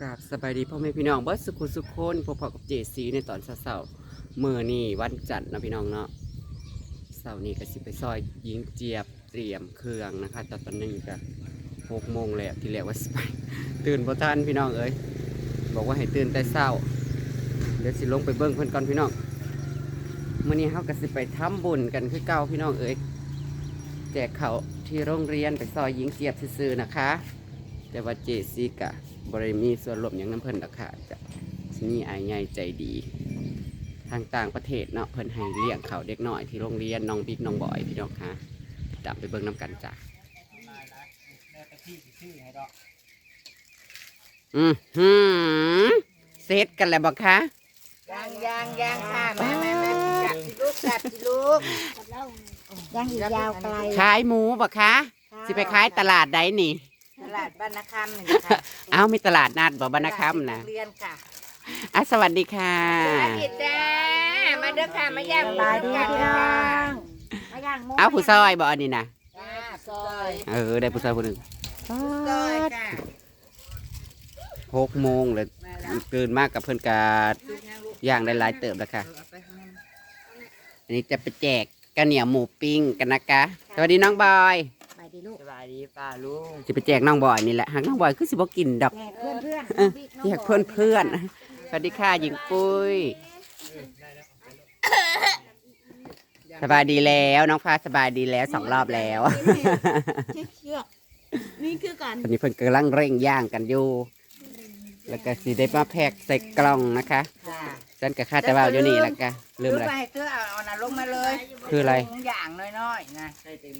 กราบสบายดีพ่อแม่พี่น้องเบิร์สุขุสุขคนพบพอกับเจสีในตอนเช้าๆมื่อนี่วันจันทร์นะพี่น้องเนาะเสาร์นี้ก็สิไปซอยยิงเจี๊ยบเตรียมเครื่องนะคะตอนนี้ก็หกโมงแล้วที่แรกว่าสิไปตื่นบ่ทันพี่น้องเอ้ยบอกว่าให้ตื่นแต่เช้าเดี๋ยวสิลงไปเบิ้งเพื่อนก่อนพี่น้องเมื่อนี้เขาก็สิไปทำบุญกันคือเก่าพี่น้องเอ้ยแจกเขาที่โรงเรียนไปซอยยิงเจี๊ยบซื่อๆนะคะ แต่ว่าเจซีกะบริมีส่วนรวมอย่างน้ำเพิ่นดอกค่ะจะนี่อายใหญ่ใจดี ทางต่างประเทศเนาะเพิ่นให้เลี้ยงเขาเด็กน้อยที่โรงเรียนน้องบิ๊กน้องบอยพี่น้องคะตามไปเบิ่งน้ำกันจ้ะอืมเซตกันแล้วบอกคะยางยางยางค่ะแม่แม่แม่จับสิลูกจับสิลูกยังอีกยาวไกลขายหมูบอกคะสิไปขายตลาดใดนี่ ตลาดบ้านนาคำนี่ค่ะเอ้ามีตลาดนัดบ่บรรณคำนะเรียนค่ะอะสวัสดีค่ะสวัสดีจ้ามาเด้อค่ะมาย่างสบายดีกันพี่น้ค่ะองมาย่างหมูเอาผู้ซอยบ่อันนี้นะจ้าซอยเออได้ผู้ซอยผู้หนึ่งซอยค่ะหกโมงเลยมาแล้วตื่นมากกับเพื่อนกาลูกย่างลูกย่างได้หลายเติบแล้วค่ะเอาไปข้างนั้นอันนี้จะไปแจกกระเหนียวหมูปิ้งกันนะคะ สวัสดีน้องบอย ไปดีลูกสวัสดีป้าลุงจะไปแจกน้องบอยนี่แหละหากน้องบอยคือสิบ่กินดอก แจกเพื่อนเพื่อนเออ แจกเพื่อนเพื่อนๆสวัสดีค่ะหญิงปุ้ยสบายดีแล้วน้องฟ้าสบายดีแล้วสองรอบแล้ว เชือกนี่คือการตอนนี้เพิ่นกำลังเร่งย่างกันอยู่ แล้วก็สิได้มาแพ็กใส่กล่องนะคะจ้าฉันก็คาดแต่ว่าอยู่นี่แหละค่ะลืมอะไร ไปให้เธอเอาเอาน่ะลงมาเลยคืออะไรตุงอย่างน้อยๆนะใส่เต็ม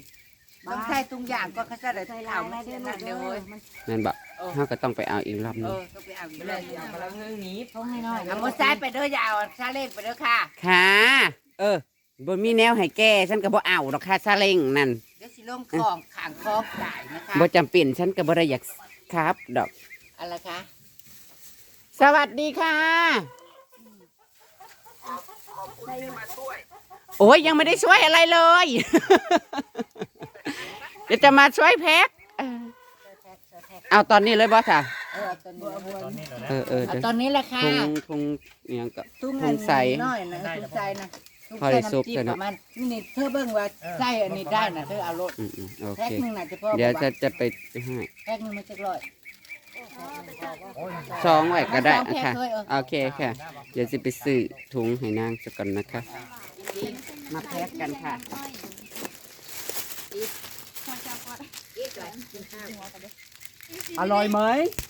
ต้องใส่ตุงอย่างก็เขาจะได้ใส่เท่าลายไม่ได้ใช่ด้วยนั่นลูเดียวกเว้ยมันนั่นบอกเขาก็ต้องไปเอาอีกรอบเอนึงอต้องไปเอาอีกเลยเอากำลังเรื่องนี้เขาให้น้อยเอามอไซค์ไปเด้ออย่าเอาซาเล้งไปเด้อค่ะค่ะ เออบ่มีแนวให้แก้ฉันก็บ่เอาดอกค่ะซาเล้งนั่นเดี๋ยวสิลงคลองขางคลองได้นะคะบ่จำเป็นฉันก็บ่ได้อยากครับดอก อะไรคะสวัสดีค่ะ โอ้ยยังไม่ได้ช่วยอะไรเลย เดี๋ยวจะมาช่วยแพ็คเออเอาตอนนี้เลยบอสค่ะ เออตอนนี้เออเออเอาเดี๋ยวตอนนี้แหละค่ะทุงทุงเนียงก็ตุ้งทุงใส่น้อยนะตุ้งใส่นะตุ้งพอได้ใส่ซุปน้ำจิ้มใส่ปเนอะระมาณนี่นี่เธอเบิ่งว่าใส่อันนี้ได้นะเธอเอารถอืมอืมโอแพ็เคคหนึงน่ะจะพอเดี๋ยวจะบอกจะไปให้แพ็คหนึงมันจะร้อยซองไว้ก็ได้เอาสองนะแพ็คคะเลยเออโอเคค่ะ เดี๋ยวจะไปซื้อถุงให้นางสักก่อนนะคะ มาแพ็คกันค่ะ อร่อยไหม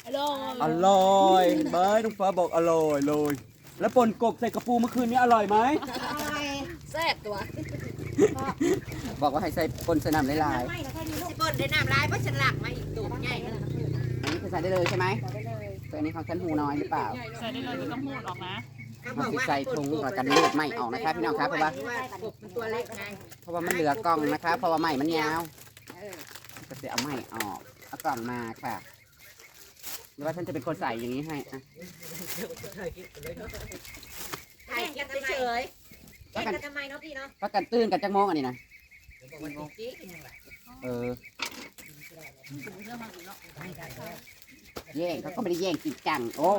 ฮัลโหลอร่อยเบิร์ดน้องฟ้าบอกอร่อยเลย แล้วป่นกบใส่กระปูเมื่อคืนนี้อร่อยไหมแซ่บตัวบอกว่าให้ใส่ป่นสนามหลายไม่นะแค่นี้ลูกสิบนได้น้ำลายเพราะฉันหลักมาอีกตุ่มใหญ่ขนาดนั้นๆอันนี้คือใส่ได้เลยใช่ไหมแต่อันนี้ของฉันหูน้อยหรือเปล่าใส่ได้เลยไม่ต้องพูดออกนะเขาบมันอกสิว่าใส่ถุงกับกันรูดไม่ออกนะคะพี่น้องครับเพราะว่ากบมันตัวเล็กไงเพราะว่ามันเหลือกล่องนะคะเพราะว่าไม้มันยาวก็ จะเอาไม้ออกเอากล่องมาค่ะหรือว่าฉันจะเป็นคนใส่อย่างนี้ให้อะถ่ายกันเฉยว่ากันทำไมเนาะพี่เนาะว่ากันตื้นกันจังโมงอันนี้นะเออ แย่งเขาก็ไม่ได้แย่งจริงจังโอ้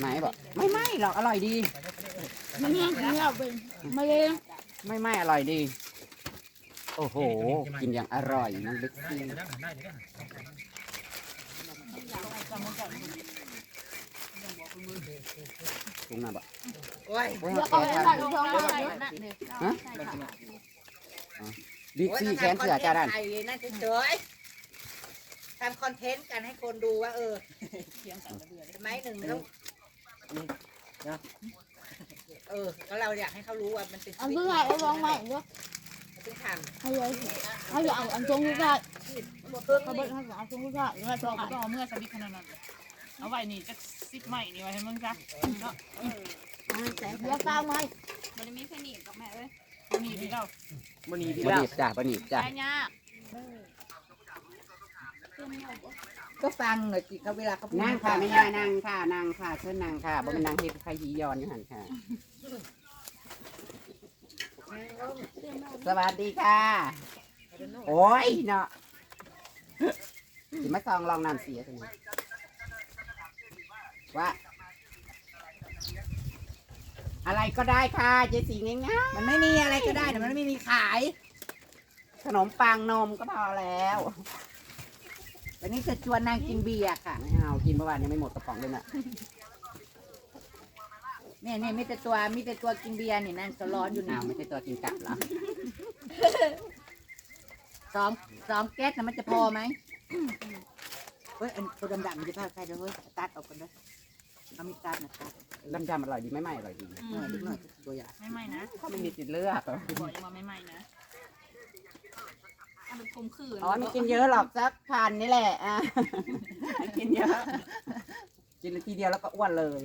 ไหนบอกไม่ไม่หรอกอร่อยดี มันแห้งเนื้อเป็นมะเร็งไม่ไม่อร่อยดี โอ้โห กินอย่างอร่อยน้องบิ๊กซี่ปรุงมาบอกโอ้ยโอ้ยเดี๋ยวแกเอาไปทใส่ท้องเลยำ บิ๊กซี่แค้นเสือจ้าดันถ่ายนั่นเฉยๆทำคอนเทนต์กันให้คนดูว่า เออสมัยหนึ่งแล้วเออก็เราอยากให้เขารู้ว่ามันเป็นอันที่ไหนเอาลองใหม่เนาะต้องทให้เลยให้เอาอันตรงนี้ได้ำเพิ่มเขานี่เบิดให้เอาตรงนี้ได้แล้วต้ต้อองงต้องเอาเมื่อสวิตขนาดนั้นเอาไว้นี่จะซิปใหม่นี่ไว้ให้มึงจ้ะเนาะเดี๋ยวก้าวไหมมันมีแค่นี้กับแม่เอ้ย มันมีพี่เจ้าบะหนีบจ้าบะหนีบจ้าได้ยากก็ฟังหน่อยสิเขาเวลาเขาพูดนั่งค่ะไม่ย่านั่งค่ะนั่งค่ะเชิญนั่งค่ะบ่เป็นนางเฮ็ดใครหียอนอยู่หันค่ะ สวัสดีค่ะเโอ้ยเนาะสิมาซองลองน้ำเสียตรงนี้ว่า อะไรก็ได้ค่ะเจสีง่ายมันไม่มีอะไรก็ได้แต่มันไม่มีขายๆขนมปังนมก็พอแล้ววันนี้จะชวนนางกินเบียร์ค่ะไม่เอากินเมื่อวานยังไม่หมดกระป๋องเลยน่ะเนี่ยเนี่ยมีแต่ตัวมีแต่ตัวกินเบียร์นี่นั่นจะร้อนอยู่อ้านะวไม่ใช่ตัวกินกลับเหรอสองสองแก๊สนะมันจะพอไหมเฮ้ยอันตัวดำๆมันจะพาใครเดี๋ยวเฮ้ยตัดออกกันด้วยเอามีตัดนะตัด ลำจำอร่อยดีไหม่ไหม่อร่อยดีเออนิดหน่อยตัวอย่างไม่ไหม่นะเขาไม่มีสิทธิ์เลือกบอกยังว่าไม่ไหม่นะอันเป็นคมขื่นอ๋อไม่กินเยอะหรอกสักพันนี่แหละอะไม่กินเยอะ กินทีเดียวแล้วก็อ้วนเลย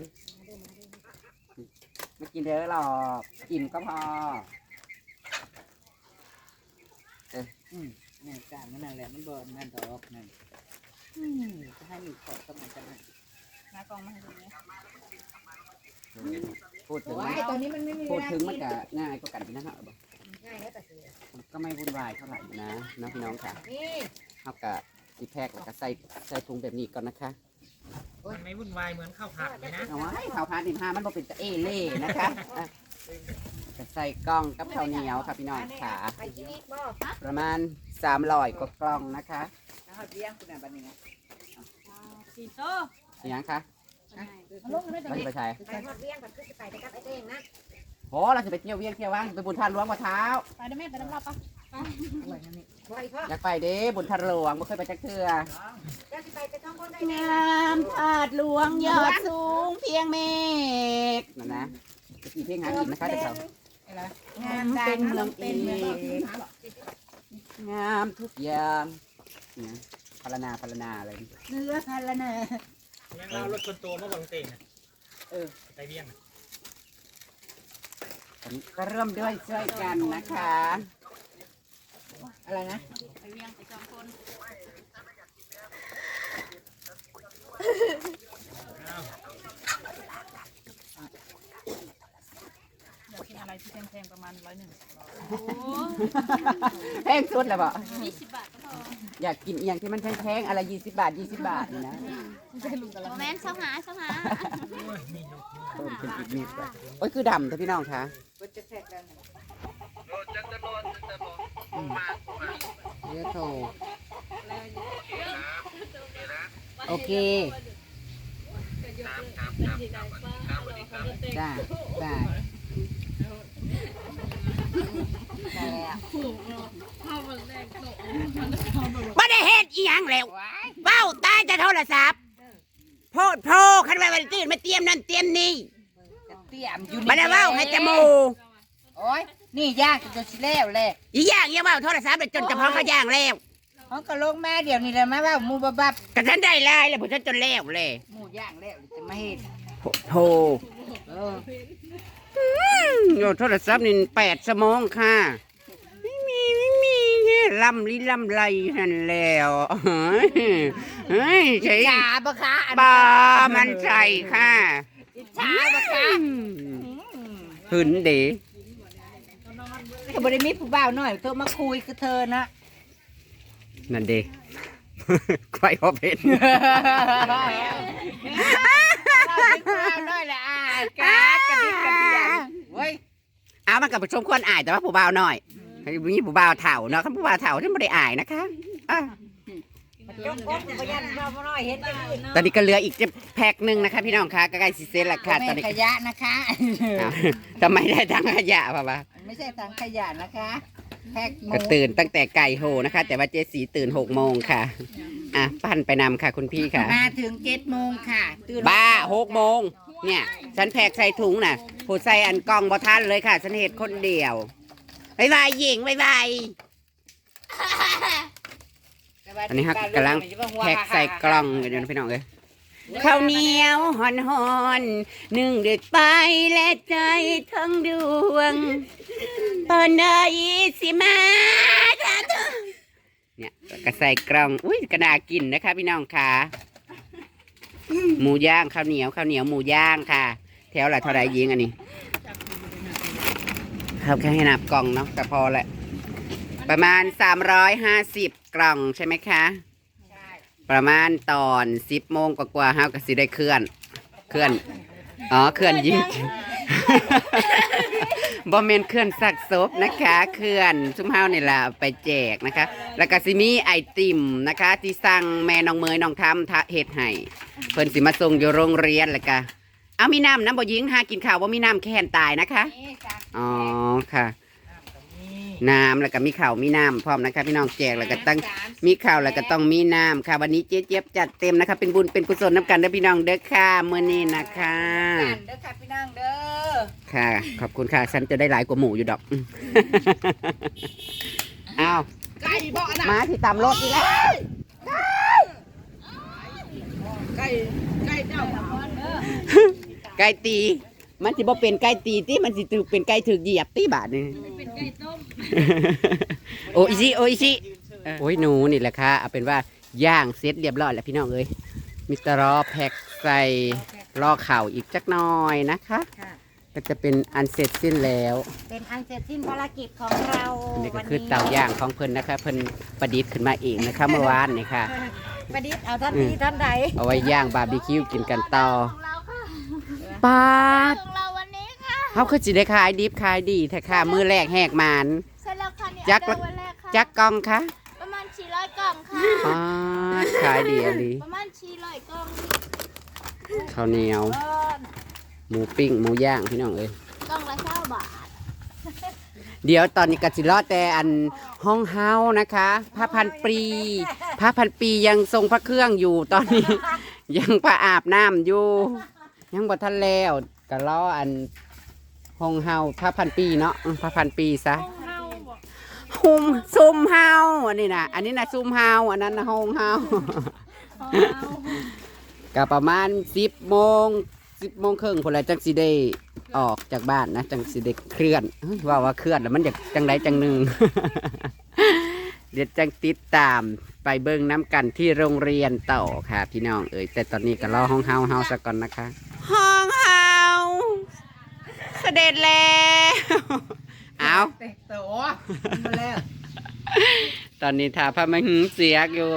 ไม่กินเยอะหรอกอิ่มก็พออืมนี่นการนั่นแหละมันบอลนั่นดอกนั่นอืมจะให้มีขอดก็มันจะนั่นหน้ากองมาให้ดูเนี่ย พูดถึงโอ้ยตัวนี้มันไม่มีพูดถึงเวมันลาก็ง่ายกว่ากันนะฮะง่ายแล้วแต่สิมันก็ไม่วุ่นวายเท่าไหร่นะน้องพี่น้องค่ะนี่เอากะสิแพกแล้วก็ใส่ใส่ถุงแบบนี้ก่อนนะคะมันไม่วุ่นวายเหมือนข้าวผัดเลยนะเอาไว้ข้าวพาดินห้ามันบ่เป็นตะเอเล่นะคะอะก็ใส่กล้องกับข้าวเหนียวค่ะพี่น้องค่ะไปกินอีกบ่ประมาณสามร้อยกว่ากล่องนะคะแล้วเขาเลี้ยงคุณน่ะบัดนี้นะสีโต้อย่างคะลงไม่ได้เราจะไปใช้ไปทอดเลี้ยงแบบขึ้นไปไปกับไอ้เต้งนะโหเราจะไปเที่ยวเวียงเที่ยวว่างไปบุญทันหลวงกว่าเท้าไปได้แม่ไปน้ำรับปะอร่อยนะนี่บ่อีพ่ออยากไปเด้บุญทันหลวงไม่เคยไปจักเทื่อเดี๋ยวสิไปจะต้องคนได้งามพาดหลวงยอดสูงเพียงเมฆนั่นนะจะกี่เพลงหากินนะคะเดี๋ยวเขางามเป็นเมืองเป็นเมืองงามทุกอย่างเนี่ยพารนาพารนาอะไรเนื้อพันละเนองั้นเรารถคนตัวมาบังเตงนะเออ ไปเบี้ยงนะตอนนี้ก็เริ่มด้วยช่วยกันนะคะ อะไรนะ ไปเวียงไปจองคน อยากกินอะไรที่แพงๆประมาณร้อยหนึ่งโอ้แพงสุดเลยบ่ยี่สิบบาทก็พออยากกินอหย่างที่มันแพงๆอะไรยี่สิบบาทยี่สิบบาทนี่นะโมเมนต์เช้าหาเช้าหาโอ้ยมีนกมีเพิ่มขึ้นอีกนิดไปโอ้ยคือดำแต่พี่น้องคะก็จะแทรกแล้วนะเรียกโทรโอเคจ้าจ้า ได้แล้วไม่ได้เฮ็ดอีหยังแล้วเบ้าตายจะโทรศัพท์โพดโพคันไว้วันตื่นมาเตรียมนั่นเตรียมนี่จะเตรียมอยู่มาได้เว้าให้จมูโอ้ยนี่ย่างจะสิแล้วเลยอีหย่างยังเว้าโทรศัพท์เลยจนกระเพาะเขาย่างแล้วเขาก็ลงมาเดี๋ยวนี้เลยมาว่าหมูบับบับกระฉันได้ลายแล้วผมฉันจนแล้วเลยหมูย่างแล้วจะไม่เห็นโทรเออ โยโทรศัพท์นี่แปดสมองค่ะ ไม่มีไม่มีแค่ลำลิลำไรนั่นแล้วเฮ้ยเฮ้ยใช่ชาบะคะอันปลามันใส่ค่ะชาบะคะหืนเดก็บริมีผู้บ่าวหน่อยโทรมาคุยกับเธอนะนั่นเด ควายพอเป็นเราเป็นผู้บ่าวหน่อยละอะกากระดิกกระเดียนเว้ยเอามันกับผู้ชมควรอายแต่ว่าผู้บ่าวน้อยมีผู้บ่าวเถ่าเนาะคันผู้บ่าวเถ่าที่ไม่ได้อายนะคะอะยกก้นพยันบ่าวหน่อยเห็นเป็นอื่นตอนนี้ก็เหลืออีกจะแพ็คหนึ่งนะคะ พี่น้องคะใกล้ๆสิเซนละค่ะตอนไม่นี้ขยะนะคะอ้าวทำไมได้ทั้งขยะป่ะวะไม่ใช่ทางขยะนะคะ แพ็กหมูก็ตื่นตั้งแต่ไก่โหนะคะ แต่ว่าเจสีตื่นหกโมงค่ะ อะปั้นไปนำค่ะคุณพี่ค่ะ มาถึงเจ็ดโมงค่ะตื่นบ้าหกโมงเนี่ยฉันแพ็กใส่ถุงน่ะผู้ใส่อันกล่องบ่ทันเลยค่ะ ฉันเห็ดคนเดียวบายบายหญิงบายบายอันนี้ครับกำลังแพ็กใส่กล่องกันอยู่นะพี่น้องเอ้ย ข้าวเหนียวหอนหอนๆนึ่งเด็ดไปและใจทั้งดวงปานใดสิมาค่ะเนี่ยก็ใส่กล่องอุ้ยกระดากินนะคะ พี่น้องค่ะ หมูย่างข้าวเหนียวข้าวเหนียวหมูย่างค่ะ แถวละเท่าไรยิงอันนี้ครับแค่ให้นับกล่องเนาะแต่พอแหละ ประมาณ350กล่องใช่ไหมคะ ประมาณตอน10โมงกว่าๆเฮาก็สิได้เคลื่อน เคลื่อน อ๋อ เคลื่อนยิง บอมเมนเคลื่อนสักศพนะคะ เคลื่อนซุ้มเฮานี่แหละเอาไปแจกนะคะ แล้วก็สิมีไอติมนะคะ ที่สั่งแม่น้องเมยน้องทำทะเฮ็ดให้เพิ่นสิมาส่งอยู่โรงเรียนแล้วก็เอามีน้ำน้ำบ่ยิงหากินข้าวว่ามีน้ำแค่นตายนะคะอ๋อค่ะ น้ำแล้วก็มีข้าวมีน้ำพร้อมนะคะพี่น้องแจกแล้วก็ตั้งมีข้าวแล้วก็ต้องมีน้ำค่ะ วันนี้เจ๊เจี๊ยบจัดเต็มนะคะ เป็นบุญเป็นกุศลน้ำกันเด้อพี่น้องเด้อค่ะมื้อนี้นะคะเด้อค่ะพี่น้องเด้อค่ะ ขอบคุณค่ะฉันจะได้หลายกว่าหมูอยู่ดอกอ้าวไก่บ่นะมาที่ตามรถอีกแล้วไก่ไก่เจ้าไก่ตี มันสิบ่เป็นไก่ตีที่มันสิถือเป็นไก่ถือเหยียบตีบาทนี่ เป็นไก่ต้มโอ้ยสิโอ้ยสิโอ้ยหนูนี่แหละค่ะเอาเป็นว่าย่างเสร็จเรียบร้อยแล้วพี่น้องเอ้ยมิสเตอร์รอแพ็กใส่ล่อเข่าอีกจักหน่อยนะคะก็จะเป็นอันเสร็จสิ้นแล้วเป็นอันเสร็จสิ้นภารกิจของเราอันนี่ก็คือเตาย่างของเพิ่นนะคะ เพิ่นประดิษฐ์ขึ้นมาเองนะคะเมื่อวานนี่ค่ะประดิษฐ์เอาท่านนี้ท่านใดเอาไว้ย่างบาร์บีคิวกินกันต่อของเรา ค่ะปาดของเราวันนี้ค่ะเขาคือสิได้ขายดิบขายดีแท้ค่ะมือแรกแหกมานเสร็จแล้วค่ะนี่จักออเดอร์วันแรกค่ะจักกล่องคะประมาณ400กล่องค่ะ ปาดขายดีอะลีประมาณ400กล่องข้าวเหนียวหมูปิ้งหมูย่างพี่น้องเอ้ยกล่องละ9บาทเดี๋ยวตอนนี้กสิรอแต่อันห้องเฮานะคะพระพันปีพระพันปียังทรงพระเครื่องอยู่ตอนนี้ ยังพระอาบน้ำอยู่ ยังบ่ทันแล้วก็รออันห้องเฮาพระพันปีเนาะอืมพระพันปีซะหุมซุมเฮาอันนี้นะอันนี้นะซุมเฮาอันนั้นนะห้องเฮาก็ประมาณสิบโมงสิบโมงครึ่งคนละจังสิได้ออกจากบ้านนะจังสิได้เคลื่อนเฮ้ยว่าว่าเคลื่อนแล้วมันอยากจังไดจังหนึ่งเดี๋ยวจังติดตามไปเบิ่งน้ำกันที่โรงเรียนต่อค่ะพี่น้องเอ๋ยแต่ตอนนี้ก็รอห้องเฮาเฮาสักก่อนนะคะ ห้องเฮาเสด็จแล้วเอาแต่งตัวมาแล้วตอนนี้ถาพระมหิงเสียกอยู่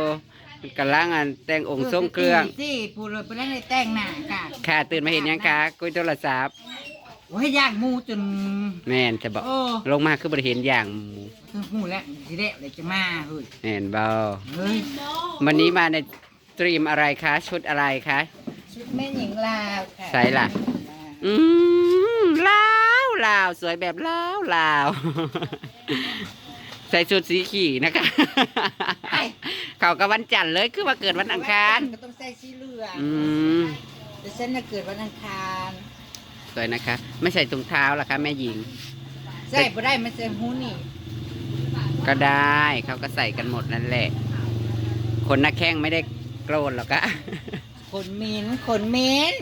กำลังอันแต่งองค์ทรงเครื่องสิปูเลยไปนั่งในแต่งหน้าค่ะค่ะตื่นมาเห็นยังคะกุยโทรศัพท์โอ้ยย่างหมูจนแม่นจะบอกโอ้ลงมาคือบริเห็นอย่างหมูคือหมูแล้วทีแรกเลยจะมาเฮ้ยแม่นเบาเฮ้ยวันนี้มาในตรีมอะไรคะชุดอะไรคะ ชุดแม่หญิงลาวค่ะใส่ล่ะ อืมลาวลาวสวยแบบลาวลาว ใส่ชุดสีขี่นะคะ เขากับวันจันทร์เลยคือว่าเกิดวันอังคาร ก็ต้องใส่สีเหลืองอืม แต่ฉันน่ะเกิดวันอังคารสวยนะคะ ไม่ใส่ถุงเท้าล่ะคะแม่หญิง ใส่บ่ได้มันจะหูนี่ก็ได้เขาก็ใส่กันหมดนั่นแหละ คนหน้าแข้งไม่ได้โกรธหรอกอะ ขนมิ้นขนมิ้น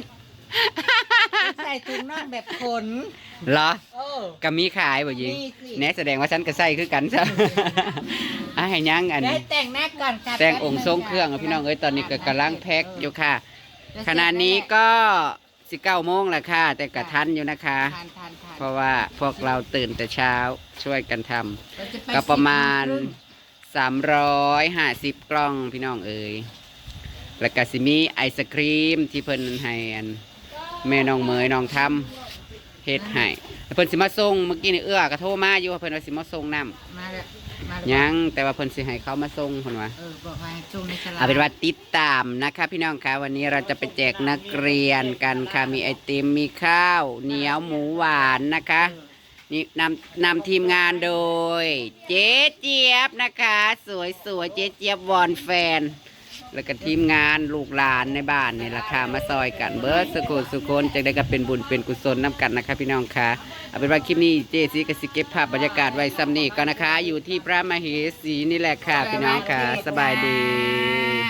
ใส่ถุงน่องแบบขนเหรอโอ้ก็มีขายบ่ยิงมีสิแน่แสดงว่าฉันก็ใส่คือกันซะ อะให้ยังอันได้แต่งหน้าก่อนค่ะแต่งองค์ทรงเครื่องอะพี่น้องเอ้ยตอนนี้ก็กำลังแพ็คอยู่ค่ะ ขณะนี้ก็สิเก้าโมงแล้วค่ะ แต่ก็ทันอยู่นะคะ ทานทานทานเพราะว่าพวกเราตื่นแต่เช้าช่วยกันทำเราจไก็ประมาณสิบโงคง350 กล่องพี่น้องเอ้ย แล้วก็สิมีไอศครีมที่เพิ่นให้อันแม่น้องเมยน้องทำเฮ็ดให้แล้วเพิ่นสิมาส่งเมื่อกี้นี่เอื้อก็โทรมาอยู่ว่าเพิ่นว่าสิมาส่งน้ำมาแล้วมาแล้วยังแต่ว่าเพิ่นสิให้เขามาส่งเพิ่นว่า เออบอกว่าให้จุงในฉลากเอาเป็นว่าติดตามนะคะพี่น้องคะวันนี้เราจะไปแจกนักเรียนกันค่ะมีไอติมมีข้าว เหนียวหมูหวานนะคะนี่นำนำทีมงานโดย เจ๊เจี๊ยบนะคะ สวยสวยๆเจ๊เจี๊ยบวอนแฟน แล้วก็ทีมงานลูกหลานในบ้านนี่ราคามาซอยกันเบิร์ดสกุลสุคนจะได้ก็เป็นบุญเป็นกุศลน้ำกันนะคะพี่น้องคะเอาเป็นว่าคลิปนี้เจซีก็สิเก็บภาพบรรยากาศไว้ซ้ำนี่ก็นะคะ อยู่ที่พระมเหสีนี่แหละค่ะพี่น้องค่ะ สบายดี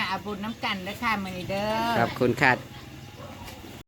เอาบุญน้ำกันเด้อค่ะมือนี้เด้อขอบคุณค่ะ